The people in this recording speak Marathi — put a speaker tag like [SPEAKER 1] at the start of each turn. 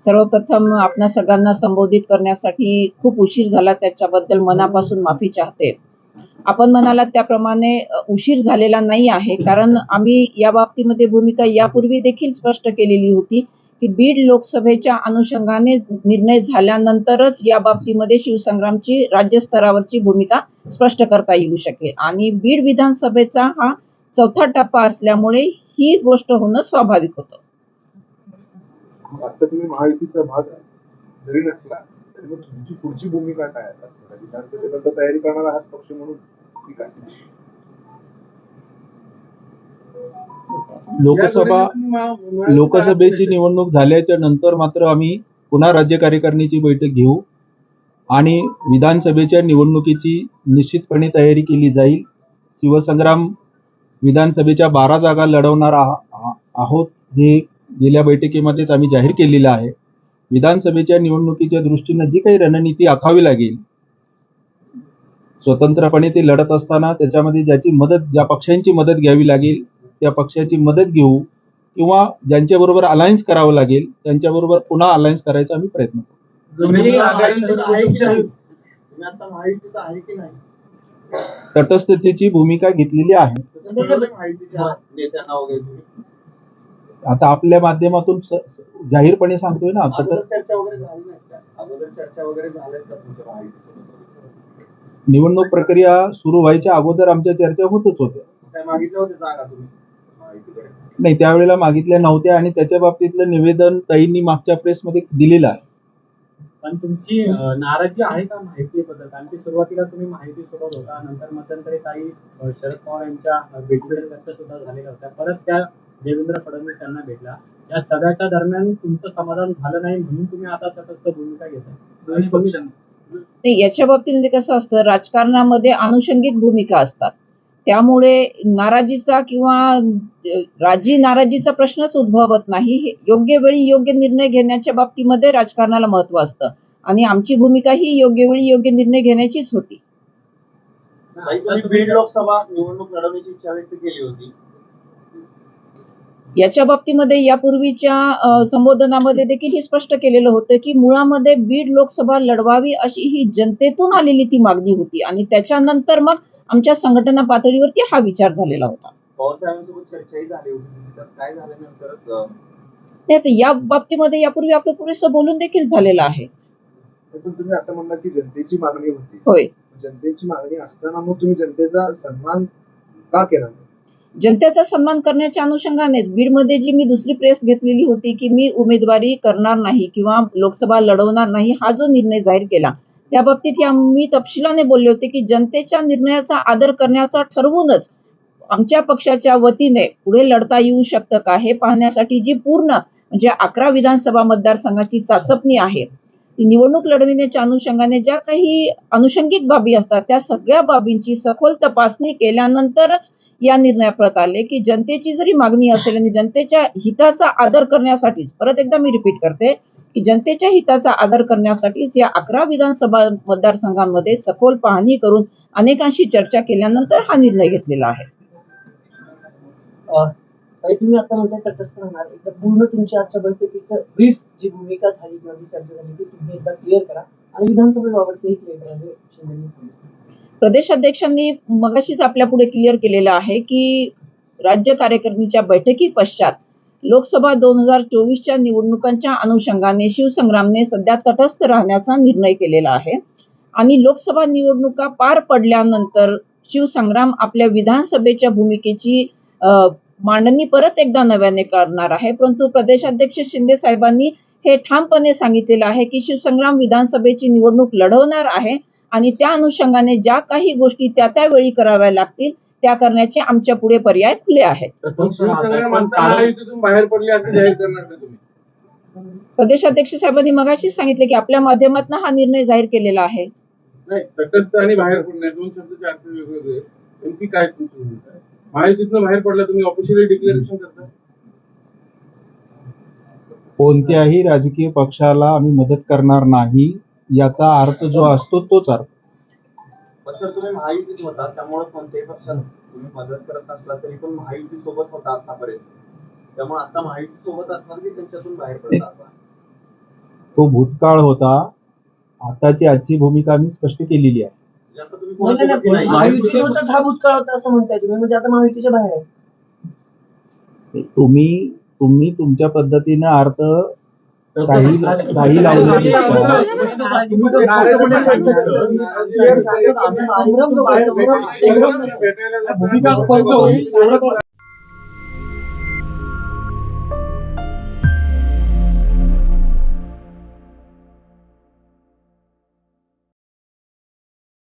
[SPEAKER 1] सर्वप्रथम आपणा सगळ्यांना संबोधित करण्यासाठी खूप उशीर झाला त्याच्याबद्दल मनापासून माफी चाहते. आपण म्हणालात त्याप्रमाणे उशीर झालेला नाही आहे. कारण आम्ही या बाबतीमध्ये भूमिका यापूर्वी देखील स्पष्ट केलेली होती की बीड लोकसभेच्या अनुषंगाने निर्णय झाल्यानंतरच या बाबतीमध्ये शिवसंग्रामची राज्यस्तरावरची भूमिका स्पष्ट करता येऊ शकेल. आणि बीड विधानसभेचा हा चौथा टप्पा असल्यामुळे ही गोष्ट होणं स्वाभाविक होतं.
[SPEAKER 2] आता तुम्ही महायुतीचा भाग जरी नसला तरी मग तुमची पुढची भूमिका काय आहे? असणार आहे? विधानसभेकरता तयारी करणारा आहात पक्ष म्हणून की काय?
[SPEAKER 3] लोकसभा लोकसभेची निवडणूक झाल्याच्यानंतर मात्र आम्ही पुन्हा राज्य कार्यकारिणीची बैठक घेऊ आणि विधानसभेच्या निवडणुकीची निश्चितपणे तयारी केली जाईल. शिवसंग्राम विधानसभेच्या बारा जागा लढवणार आह- आह- आहोत हे गेल्या बैठकीमध्येच आम्ही जाहीर केलेलं आहे. विधानसभेच्या निवडणुकीच्या दृष्टीनं जी काही रणनीती आखावी लागेल स्वतंत्रपणे ते लढत असताना त्याच्यामध्ये ज्याची मदत ज्या पक्षांची मदत घ्यावी लागेल त्या पक्षाची मदत घेऊ किंवा ज्यांच्याबरोबर अलायन्स करावं लागेल त्यांच्याबरोबर पुन्हा अलायन्स करायचा आम्ही प्रयत्न करू. तटस्थतेची भूमिका घेतलेली आहे
[SPEAKER 4] तसं कळलं महायुतीच्या नेत्यांना वगैरे तुम्ही
[SPEAKER 3] आता आपल्या माध्यमातून जाहीरपणे सांगतोय ना आता
[SPEAKER 4] अगोदर
[SPEAKER 3] तर
[SPEAKER 4] चर्चा वगैरे झाली नाही. का अगोदर चर्चा वगैरे झाल्यात का तुमच्या महायुतीसोबत
[SPEAKER 3] निवडणूक प्रक्रिया सुरू व्हायच्या अगोदर आमच्या चर्चा होतच होत्या.
[SPEAKER 4] काय मागितलं होते जागा तुम्ही? महायुतीकडे
[SPEAKER 3] नाही त्यावेळेला मागितल्या नव्हत्या आणि त्याच्या बाबतीतलं निवेदन ताईंनी मागच्या प्रेसमध्ये दिलेलं आहे.
[SPEAKER 5] पण तुमची नाराजी आहे का माहितीबद्दल? कारण की सुरुवातीला तुम्ही माहिती सोबत होता नंतर मध्यंतरी काही शरद पवार यांच्या भेटीगाठी चर्चा सुद्धा झालेल्या होत्या. परत त्या देवेंद्र फडणवीस यांना भेटला. या सगळ्याच्या दरम्यान तुमचं समाधान झालं नाही म्हणून तुम्ही आता तटस्थ भूमिका तुम्ही-
[SPEAKER 1] नाही याच्या बाबतीमध्ये कसं असतं राजकारणामध्ये आनुषंगिक भूमिका असतात. त्यामुळे नाराजीचा किंवा राजी नाराजीचा प्रश्नच उद्भवत नाही. हे योग्य वेळी योग्य निर्णय घेण्याच्या बाबतीमध्ये राजकारणाला महत्त्व असतं. आणि आमची भूमिका ही योग्य वेळी योग्य निर्णय घेण्याचीच होती.
[SPEAKER 4] बीड लोकसभा निवडणूक लढवण्याची इच्छा व्यक्त केली होती.
[SPEAKER 1] याच्या बाबतीमध्ये यापूर्वीच्या संबोधनामध्ये देखील हे स्पष्ट केलेलं होतं की मुळामध्ये बीड लोकसभा लढवावी अशी ही जनतेतून आलेली ती मागणी होती आणि त्याच्यानंतर मग आमच्या संघटना पातळीवरती हा विचार झालेला होता. नाही या बाबतीमध्ये यापूर्वी आपलं पुरेसं बोलून देखील झालेलं आहे.
[SPEAKER 2] तुम्ही आता म्हणला की जनतेची मागणी होती.
[SPEAKER 1] होय.
[SPEAKER 2] जनतेची मागणी असताना मग तुम्ही जनतेचा सन्मान का केला?
[SPEAKER 1] जनतेचा सन्मान करण्याच्या अनुषंगानेच बीडमध्ये जी मी दुसरी प्रेस घेतलेली होती की मी उमेदवारी करणार नाही किंवा लोकसभा लढवणार नाही हा जो निर्णय जाहीर केला त्या बाबतीत या मी तपशिलाने बोलले होते की जनतेच्या निर्णयाचा आदर करण्याचा ठरवूनच आमच्या पक्षाच्या वतीने पुढे लढता येऊ शकतं का हे पाहण्यासाठी जी पूर्ण म्हणजे अकरा विधानसभा मतदारसंघाची चाचपणी आहे निवडणूक लढविण्याच्या अनुषंगाने ज्या काही अनुषंगिक बाबी असतात त्या सगळ्या बाबींची सखोल तपासणी केल्यानंतरच या निर्णयाप्रत आले की जनतेची जरी मागणी असेल आणि जनतेच्या हिताचा आदर करण्यासाठीच परत एकदा मी रिपीट करते की जनतेच्या हिताचा आदर करण्यासाठीच या अकरा विधानसभा मतदारसंघांमध्ये सखोल पाहणी करून अनेकांशी चर्चा केल्यानंतर हा निर्णय घेतलेला आहे.
[SPEAKER 6] तुम्ही आता म्हणताय तटस्थ राहणार. एकदा पूर्ण तुमच्या आजच्या बैठकीचं ब्रीफ जी भूमिका झाली किंवा जी चर्चा झाली ती तुम्ही एकदा क्लिअर करा. आणि विधानसभेबाबतचंही क्लिअर करा हे शिंदेंनी सांगितलं.
[SPEAKER 1] प्रदेशाध्यक्षांनी मगाशीच आपल्या पुढे क्लिअर केलेलं आहे की राज्य कार्यकारिणीच्या बैठकी पश्चात लोकसभा दोन हजार चोवीसच्या निवडणुकांच्या अनुषंगाने शिवसंग्रामने सध्या तटस्थ राहण्याचा निर्णय केलेला आहे. आणि लोकसभा निवडणुका पार पडल्यानंतर शिवसंग्राम आपल्या विधानसभेच्या भूमिकेची मांडणी परत एकदा नव्याने करणार आहे. परंतु प्रदेशाध्यक्ष शिंदे साहेबांनी हे ठामपणे सांगितलेलं आहे की शिवसंग्राम विधानसभेची निवडणूक लढवणार आहे आणि त्या अनुषंगाने ज्या काही गोष्टी त्या त्यावेळी कराव्या लागतील त्या करण्याचे आमच्या पुढे पर्याय खुले आहेत. प्रदेशाध्यक्ष साहेबांनी मगाशीच सांगितले की आपल्या माध्यमातून हा निर्णय जाहीर केलेला आहे.
[SPEAKER 7] नाही तटस्थ आणि बाहेर पडणे दोन शब्दाचे अर्थ वेगवेगळे नेमकी काय तुमची भूमिका आहे? महायुतीतनं बाहेर पडला तुम्ही ऑफिशियली डिक्लेरेशन करता?
[SPEAKER 3] कोणत्याही राजकीय पक्षाला आम्ही मदत करणार नाही याचा अर्थ जो असतो तोच अर्थ.
[SPEAKER 4] पण सर तुम्ही महायुतीत होता त्यामुळे कोणत्याही पक्षात तुम्ही मदत करत नसला तरी पण महायुती सोबत होता आतापर्यंत. त्यामुळे आता महायुती सोबत असणार की त्यांच्यातून बाहेर पडता असा
[SPEAKER 3] तो भूतकाळ होता. आताची आजची भूमिका आम्ही स्पष्ट केलेली आहे.
[SPEAKER 4] म्हणजे
[SPEAKER 2] हा भूतकाळ होता असं म्हणताय तुम्ही म्हणजे आता महायुतीच्या बाहेर आहे
[SPEAKER 3] तुम्ही तुम्ही तुमच्या पद्धतीनं अर्थ काही काही लावले
[SPEAKER 7] भूमिका स्पष्ट होईल